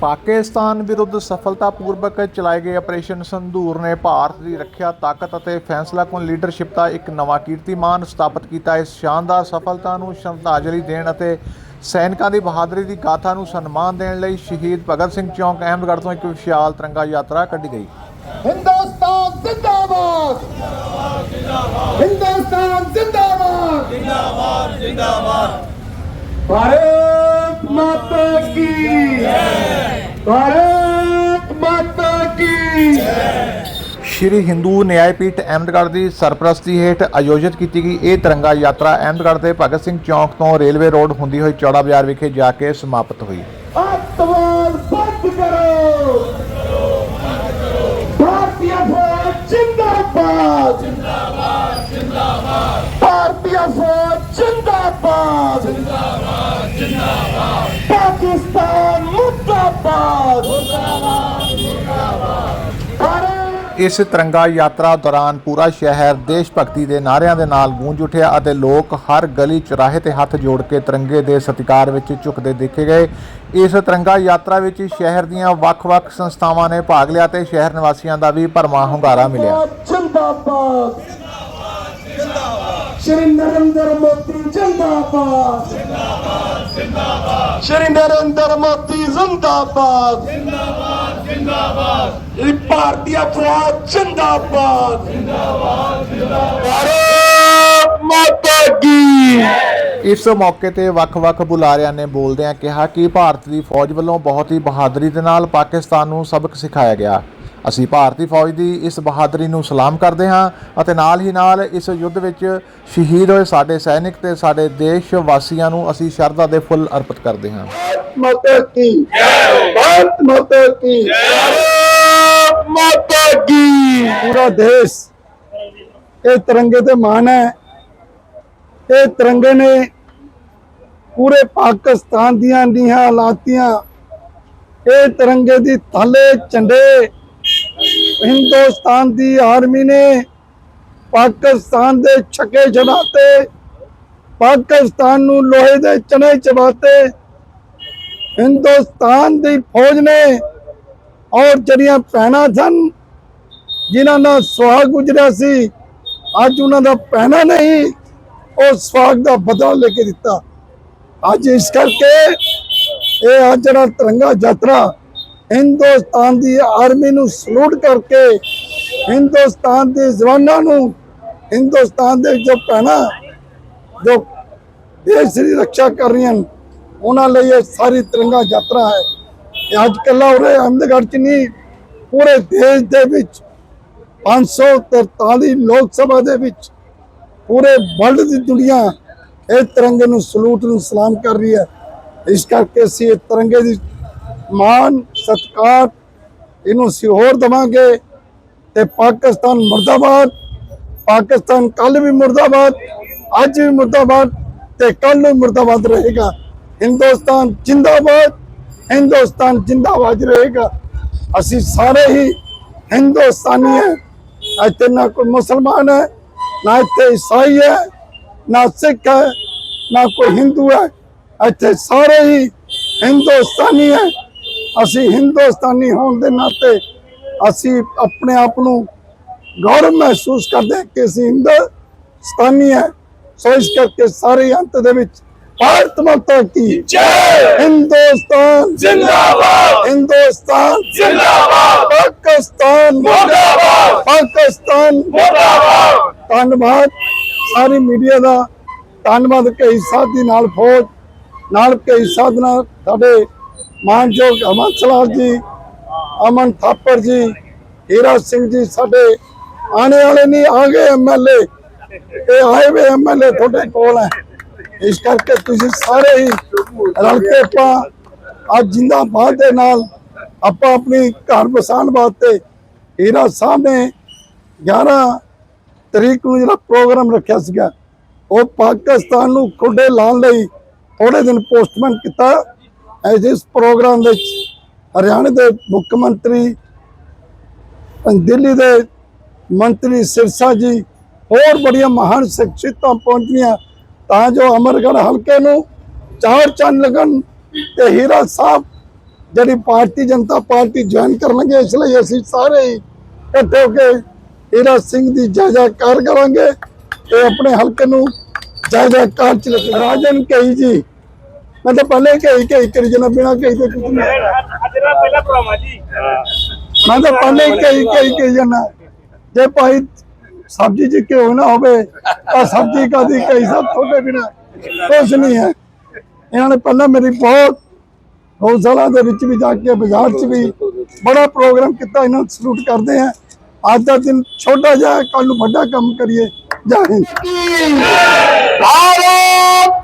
ਪਾਕਿਸਤਾਨ ਵਿਰੁੱਧ ਸਫਲਤਾਪੂਰਵਕ ਚਲਾਏ ਗਏ ਆਪਰੇਸ਼ਨ ਸੰਧੂਰ ਨੇ ਭਾਰਤ ਦੀ ਰੱਖਿਆ ਤਾਕਤ ਅਤੇ ਫੈਸਲਾਕੁਨ ਲੀਡਰਸ਼ਿਪ ਦਾ ਇੱਕ ਨਵਾਂ ਕੀਰਤੀਮਾਨ ਸਥਾਪਿਤ ਕੀਤਾ। ਇਸ ਸ਼ਾਨਦਾਰ ਸਫਲਤਾ ਨੂੰ ਸ਼ਰਧਾਂਜਲੀ ਦੇਣ ਅਤੇ ਸੈਨਿਕਾਂ ਦੀ ਬਹਾਦਰੀ ਦੀ ਗਾਥਾ ਨੂੰ ਸਨਮਾਨ ਦੇਣ ਲਈ ਸ਼ਹੀਦ ਭਗਤ ਸਿੰਘ ਚੌਂਕ ਅਹਿਮਦਗੜ੍ਹ ਤੋਂ ਇੱਕ ਵਿਸ਼ਾਲ ਤਿਰੰਗਾ ਯਾਤਰਾ ਕੱਢੀ ਗਈ। ਹਿੰਦੁਸਤਾਨ ਜ਼ਿੰਦਾਬਾਦ! ਹਿੰਦੁਸਤਾਨ ਜ਼ਿੰਦਾਬਾਦ! ਜ਼ਿੰਦਾਬਾਦ ਜ਼ਿੰਦਾਬਾਦ। ਭਾਰਤ ਮਾਤਾ ਕੀ ਜੈ! ਭਾਰਤ ਮਾਤਾ ਕੀ? ਜੈ ਸ਼੍ਰੀ ਹਿੰਦੂ ਨਿਆਇਪੀਠ ਅਹਿਮਦਗੜ੍ਹ ਦੀ ਸਰਪ੍ਰਸਤੀ ਹੇਠ ਆਯੋਜਿਤ ਕੀਤੀ ਗਈ ਇਹ ਤਿਰੰਗਾ ਯਾਤਰਾ ਅਹਿਮਦਗੜ੍ਹ ਦੇ ਭਗਤ ਸਿੰਘ ਚੌਂਕ ਤੋਂ ਰੇਲਵੇ ਰੋਡ ਹੁੰਦੀ ਹੋਈ ਚੌੜਾ ਬਾਜ਼ਾਰ ਵਿਖੇ ਜਾ ਕੇ ਸਮਾਪਤ ਹੋਈ। ਅੱਤਵਾਦ ਬੰਦ ਕਰੋ। ਭਾਰਤੀ ਫੌਜ ਜਿੰਦਾਬਾਦ। ਇਸ ਤਿਰੰਗਾ ਯਾਤਰਾ ਦੌਰਾਨ ਪੂਰਾ ਸ਼ਹਿਰ ਦੇਸ਼ ਭਗਤੀ ਦੇ ਨਾਅਰਿਆਂ ਦੇ ਨਾਲ ਗੂੰਜ ਉਠਿਆ ਅਤੇ ਲੋਕ ਹਰ ਗਲੀ ਚੁਰਾਹੇ ਤੇ ਹੱਥ ਜੋੜ ਕੇ ਤਿਰੰਗੇ ਦੇ ਸਤਿਕਾਰ ਵਿੱਚ ਝੁਕਦੇ ਦੇਖੇ ਗਏ। ਇਸ ਤਿਰੰਗਾ ਯਾਤਰਾ ਵਿੱਚ ਸ਼ਹਿਰ ਦੀਆਂ ਵੱਖ-ਵੱਖ ਸੰਸਥਾਵਾਂ ਨੇ ਭਾਗ ਲਿਆ ਤੇ ਸ਼ਹਿਰ ਨਿਵਾਸੀਆਂ ਦਾ ਵੀ ਭਰਮਾ ਹੁੰਗਾਰਾ ਮਿਲਿਆ। ਜਿੰਦਾਬਾਦ। ਜਿੰਦਾਬਾਦ ਜਿੰਦਾਬਾਦ। ਜਿੰਦਾਬਾਦ ਜਿੰਦਾਬਾਦ। ਸ਼੍ਰੀ ਜਿੰਦਾਬਾਦ ਜਿੰਦਾਬਾਦ। ਜਿੰਦਾਬਾਦ। ਇਹ ਭਾਰਤੀ ਫੌਜ ਜਿੰਦਾਬਾਦ। ਜਿੰਦਾਬਾਦ ਜਿੰਦਾਬਾਦ। ਭਾਰਤ ਮਾਤਾ ਕੀ? ਇਸ ਮੌਕੇ ਤੇ ਵੱਖ-ਵੱਖ ਬੁਲਾਰਿਆਂ ਨੇ ਬੋਲਦਿਆਂ ਕਿਹਾ ਕਿ ਭਾਰਤ ਦੀ ਫੌਜ ਵੱਲੋਂ ਬਹੁਤ ਹੀ ਬਹਾਦਰੀ ਦੇ ਨਾਲ ਪਾਕਿਸਤਾਨ ਨੂੰ ਸਬਕ ਸਿਖਾਇਆ ਗਿਆ। ਅਸੀਂ ਭਾਰਤੀ ਫੌਜ ਦੀ ਇਸ ਬਹਾਦਰੀ ਨੂੰ ਸਲਾਮ ਕਰਦੇ ਹਾਂ ਅਤੇ ਨਾਲ ਹੀ ਨਾਲ ਇਸ ਯੁੱਧ ਵਿੱਚ ਸ਼ਹੀਦ ਹੋਏ ਸਾਡੇ ਸੈਨਿਕ ਤੇ ਸਾਡੇ ਦੇਸ਼ ਵਾਸੀਆਂ ਨੂੰ ਅਸੀਂ ਸ਼ਰਧਾ ਦੇ ਫੁੱਲ ਅਰਪਿਤ ਕਰਦੇ ਹਾਂ। ਪੂਰਾ ਦੇਸ਼ ਇਹ ਤਿਰੰਗੇ ਤੇ ਮਾਣ ਹੈ। ਇਹ ਤਿਰੰਗੇ ਨੇ ਪੂਰੇ ਪਾਕਿਸਤਾਨ ਦੀਆਂ ਨੀਹਾਂ ਲਾਤੀਆਂ। ਇਹ ਤਿਰੰਗੇ ਦੀ ਥੱਲੇ ਝੰਡੇ ਹਿੰਦੁਸਤਾਨ ਦੀ ਆਰਮੀ ਨੇ ਪਾਕਿਸਤਾਨ ਦੇ ਛੱਕੇ ਛਡਾਤੇ ਪਾਕਿਸਤਾਨ ਨੂੰ ਲੋਹੇ ਦੇ ਚਨੇ ਚਬਾਤੇ। ਹਿੰਦੁਸਤਾਨ ਦੀ ਫੌਜ ਨੇ ਔਰ ਜਿਹੜੀਆਂ ਭੈਣਾਂ ਸਨ, ਜਿਨ੍ਹਾਂ ਦਾ ਸੁਹਾਗ ਗੁਜਰਿਆ ਸੀ, ਅੱਜ ਉਹਨਾਂ ਦਾ ਪਹਿਨਾ ਨਹੀਂ, ਉਹ ਸੁਹਾਗ ਦਾ ਬਦਲਾ ਲੈ ਕੇ ਦਿੱਤਾ। ਅੱਜ ਇਸ ਕਰਕੇ ਇਹ ਅੱਜ ਜਿਹੜਾ ਤਿਰੰਗਾ ਯਾਤਰਾ ਹਿੰਦੁਸਤਾਨ ਦੀ ਆਰਮੀ ਨੂੰ ਸਲੂਟ ਕਰਕੇ ਹਿੰਦੁਸਤਾਨ ਦੇ ਜਵਾਨਾਂ ਨੂੰ ਹਿੰਦੁਸਤਾਨ ਦੇ ਜੋ ਭੈਣਾਂ ਜੋ ਦੇਸ਼ ਦੀ ਰੱਖਿਆ ਕਰ ਰਹੀਆਂ ਹਨ, ਉਹਨਾਂ ਲਈ ਇਹ ਸਾਰੀ ਤਿਰੰਗਾ ਯਾਤਰਾ ਹੈ। ਇਹ ਅੱਜ ਕੱਲਾ ਉਰੇ ਅਹਿਮਦਗੜ੍ਹ ਚ ਨਹੀਂ ਪੂਰੇ ਦੇਸ਼ ਦੇ ਵਿੱਚ 543 ਲੋਕ ਸਭਾ ਦੇ ਵਿੱਚ ਪੂਰੇ ਵਰਲਡ ਦੀ ਦੁਨੀਆ ਇਹ ਤਿਰੰਗੇ ਨੂੰ ਸਲੂਟ ਨੂੰ ਸਲਾਮ ਕਰ ਰਹੀ ਹੈ। ਇਸ ਕਰਕੇ ਅਸੀਂ ਇਹ ਤਿਰੰਗੇ ਦੀ ਮਾਨ ਸਤਿਕਾਰ, ਇਹਨੂੰ ਅਸੀਂ ਹੋਰ ਦਵਾਂਗੇ ਤੇ ਪਾਕਿਸਤਾਨ ਮੁਰਦਾਬਾਦ, ਪਾਕਿਸਤਾਨ ਕੱਲ ਵੀ ਮੁਰਦਾਬਾਦ, ਅੱਜ ਵੀ ਮੁਰਦਾਬਾਦ ਤੇ ਕੱਲ ਨੂੰ ਮੁਰਦਾਬਾਦ ਰਹੇਗਾ। ਹਿੰਦੁਸਤਾਨ ਜਿੰਦਾਬਾਦ ਹਿੰਦੁਸਤਾਨ ਜਿੰਦਾਬਾਦ ਰਹੇਗਾ। ਅਸੀਂ ਸਾਰੇ ਹੀ ਹਿੰਦੁਸਤਾਨੀ ਹੈ। ਇੱਥੇ ਨਾ ਕੋਈ ਮੁਸਲਮਾਨ ਹੈ, ਨਾ ਇੱਥੇ ਈਸਾਈ ਹੈ, ਨਾ ਸਿੱਖ ਹੈ, ਨਾ ਕੋਈ ਹਿੰਦੂ ਹੈ। ਇੱਥੇ ਸਾਰੇ ਹੀ ਹਿੰਦੁਸਤਾਨੀ ਹੈ। ਅਸੀਂ ਹਿੰਦੁਸਤਾਨੀ ਹੋਣ ਦੇ ਨਾਤੇ ਅਸੀਂ ਆਪਣੇ ਆਪ ਨੂੰ ਗੌਰਵ ਮਹਿਸੂਸ ਕਰਦੇ ਕਿ ਅਸੀਂ ਹਿੰਦੁਸਤਾਨੀ ਹੈ। ਸੋ ਇਸ ਕਰਕੇ ਸਾਰੇ ਅੰਤ ਦੇ ਵਿੱਚ ਭਾਰਤ ਮਾਤਾ ਕੀ ਜੈ। ਹਿੰਦੁਸਤਾਨ ਜਿੰਦਾਬਾਦ। ਹਿੰਦੁਸਤਾਨ ਜਿੰਦਾਬਾਦ। ਪਾਕਿਸਤਾਨ ਮੁਰਦਾਬਾਦ। ਪਾਕਿਸਤਾਨ ਮੁਰਦਾਬਾਦ। ਧੰਨਵਾਦ। ਸਾਰੀ ਮੀਡੀਆ ਦਾ ਧੰਨਵਾਦ। ਕਈ ਸਾਥ ਦੀ ਨਾਲ ਫੌਜ ਨਾਲ ਕਈ ਸਾਥ ਨਾਲ ਸਾਡੇ ਮਾਨਯੋਗ ਅਮਨ ਸਲਾਹ ਜੀ, ਅਮਨ ਥਾਪਰ ਜੀ ਹੀਰਾ ਸਿੰਘ ਜੀ, ਸਾਡੇ ਆਣੇ ਵਾਲੇ ਨਹੀਂ, ਆ ਗਏ ਐਮਐਲਏ ਇਹ ਆਏ ਵੇ ਐਮਐਲਏ ਤੁਹਾਡੇ ਕੋਲ ਹੈ। ਇਸ ਕਰਕੇ ਤੁਸੀਂ ਸਾਰੇ ਹੀ ਰਲ ਕੇ ਆਪਾਂ ਅੱਜ ਜਿੰਦਾਬਾਦ ਦੇ ਨਾਲ ਆਪਾਂ ਆਪਣੀ ਘਰ ਵਸਾਉਣ ਵਾਸਤੇ ਹੀਰਾ ਸਾਹਿਬ ਨੇ 11 ਤਰੀਕ ਨੂੰ ਜਿਹੜਾ ਪ੍ਰੋਗਰਾਮ ਰੱਖਿਆ ਸੀਗਾ, ਉਹ ਪਾਕਿਸਤਾਨ ਨੂੰ ਖੁੱਡੇ ਲਾਉਣ ਲਈ ਥੋੜੇ ਦਿਨ ਪੋਸਟਮੈਨ ਕੀਤਾ। ਐਸ ਇਸ ਪ੍ਰੋਗਰਾਮ ਵਿੱਚ ਹਰਿਆਣਾ ਦੇ ਮੁੱਖ ਮੰਤਰੀ ਦਿੱਲੀ ਦੇ ਮੰਤਰੀ ਸਿਰਸਾ ਜੀ ਹੋਰ ਬੜੀਆਂ ਮਹਾਨ ਸ਼ਖਸੀਅਤਾਂ ਪਹੁੰਚੀਆਂ, ਤਾਂ ਜੋ ਅਮਰਗੜ੍ਹ ਹਲਕੇ ਨੂੰ ਚਾਰ ਚੰਨ ਲੱਗਣ ਤੇ ਹੀਰਾ ਸਾਹਿਬ ਜਿਹੜੀ ਭਾਰਤੀ ਜਨਤਾ ਪਾਰਟੀ ਜੁਆਇਨ ਕਰਨਗੇ, ਇਸ ਲਈ ਅਸੀਂ ਸਾਰੇ ਹੀ ਇਕੱਠੇ ਹੋ ਕੇ ਹੀਰਾ ਸਿੰਘ ਦੀ ਜੈ ਜੈਕਾਰ ਕਰਾਂਗੇ ਤੇ ਆਪਣੇ ਹਲਕੇ ਨੂੰ ਜੈ ਜੈਕਾਰ ਚ ਰਾਜਨ ਕਹੀ ਜੀ ਮੈਂ ਤਾਂ ਪਹਿਲੇ ਕਹੀ ਕਹੀ ਕਰੀ ਜਨਾ ਬਿਨਾ ਕਹੀ ਤੇ ਕੁਝ ਨਹੀਂ। ਤੇਰਾ ਪਹਿਲਾ ਪ੍ਰੋਗਰਾਮ ਜੀ ਮੈਂ ਤਾਂ ਪਹਿਲੇ ਕਹੀ ਕਹੀ ਕਰੀ ਜਨਾ ਜੇ ਭਾਈ ਸਬਜ਼ੀ ਚ ਕਿਉਂ ਨਾ ਹੋਵੇ, ਤਾਂ ਸਬਜ਼ੀ ਕਾਦੀ ਕਹੀ ਸਭ ਤੁਹਾਡੇ ਬਿਨਾ ਕੁਝ ਨਹੀਂ ਹੈ। ਇਹਨਾਂ ਨੇ ਪਹਿਲਾਂ ਮੇਰੀ ਬਹੁਤ ਹੌਸਲਾ ਦੇ ਵਿੱਚ ਵੀ ਜਾ ਕੇ ਬਾਜ਼ਾਰ 'ਚ ਵੀ ਬੜਾ ਪ੍ਰੋਗਰਾਮ ਕੀਤਾ, ਇਹਨਾਂ ਨੂੰ ਸਲੂਟ ਕਰਦੇ ਆ ਅੱਜ ਦਾ ਦਿਨ ਛੋਟਾ ਜਿਹਾ ਕੱਲ ਨੂੰ ਵੱਡਾ ਕੰਮ ਕਰੀਏ। ਜੈ ਭਾਰਤ